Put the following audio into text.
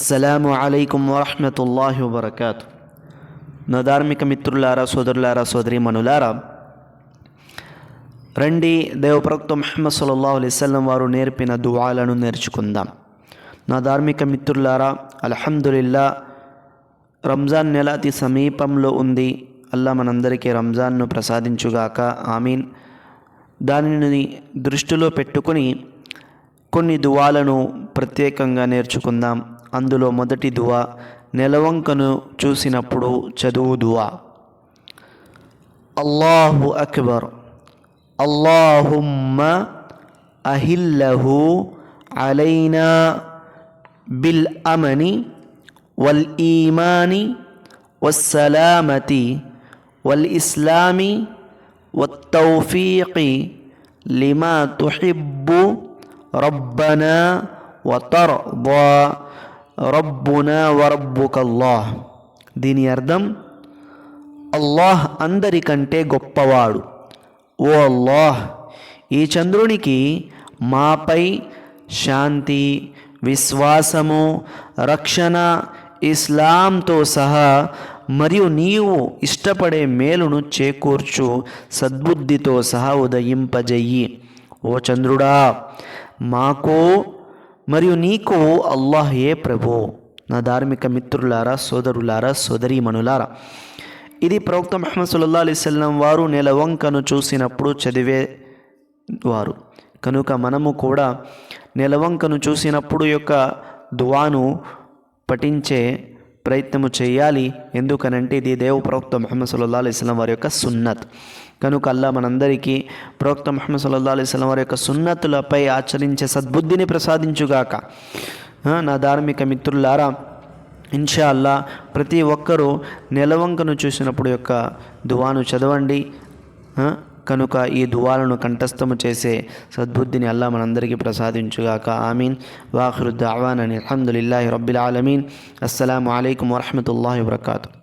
అస్సలం అయికం వరహమతుల్లాహి వబర్కాతు. నా ధార్మిక మిత్రులారా సోదరులారా సోదరీమణులారా రండి దేవప్రక్త మహమ్మద్ సల్లల్లాహు అలైహి వారు నేర్పిన దువాలను నేర్చుకుందాం. నా ధార్మిక మిత్రులారా అల్హమ్దులిల్లా రంజాన్ నెల అతి సమీపంలో ఉంది. అల్లా మనందరికీ రంజాన్ను ప్రసాదించుగాక. ఆమీన్. దానిని దృష్టిలో పెట్టుకొని కొన్ని దువాలను ప్రత్యేకంగా నేర్చుకుందాం. అందులో మొదటి దువా నెలవంకను చూసినప్పుడు చదువు దువా అల్లాహు అక్బర్ అల్లాహుమ్మ అహిల్లహు అలైనా బిల్ అమని వల్ ఈమాని వస్సలామతి వల్ ఇస్లామి والتوفيق لما تحب ربنا وترضى రబ్బునా వరబ్బుకల్లాహ్ దీని అర్థం అల్లాహ్ అందరికంటే గొప్పవాడు. ఓ అల్లాహ్ ఈ చంద్రునికి మాపై శాంతి విశ్వాసము రక్షణ ఇస్లాంతో సహా మరియు నీవు ఇష్టపడే మేలును చేకూర్చు సద్బుద్ధితో సహా ఉదయింపజెయ్యి. ఓ చంద్రుడా మాకు మరియు నీకు అల్లాహ్ ప్రభు. నా ధార్మిక మిత్రులారా సోదరులారా సోదరీమణులారా ఇది ప్రవక్త మహమ్మద్ సుల్లా అలీస్లం వారు నెలవంకను చూసినప్పుడు చదివే వారు. కనుక మనము కూడా నెలవంకను చూసినప్పుడు యొక్క దువాను పఠించే ప్రయత్నము చేయాలి. ఎందుకనంటే ఇది దేవ ప్రవక్త ముహమ్మద్ సల్లల్లా అలైస్లం వారి యొక్క సున్నత్. కనుక అల్లా మనందరికీ ప్రవక్త ముహమ్మద్ సల్లల్లా అలైస్లం వారి యొక్క సున్నతులపై ఆచరించే సద్బుద్ధిని ప్రసాదించుగాక. నా ధార్మిక మిత్రులారా ఇన్షా అల్లా ప్రతి ఒక్కరూ నెలవంకను చూసినప్పుడు యొక్క దువాను చదవండి. కనుక ఈ దువాలను కంఠస్థము చేసే సద్బుద్ధిని అల్లా మనందరికీ ప్రసాదించుగాక. ఆమీన్. వాఖరు అని అహమ్దుల్లాహి రబ్బిల్ ఆలమీన్. అస్సలం అయికం వరహమూల వబర్కాతు.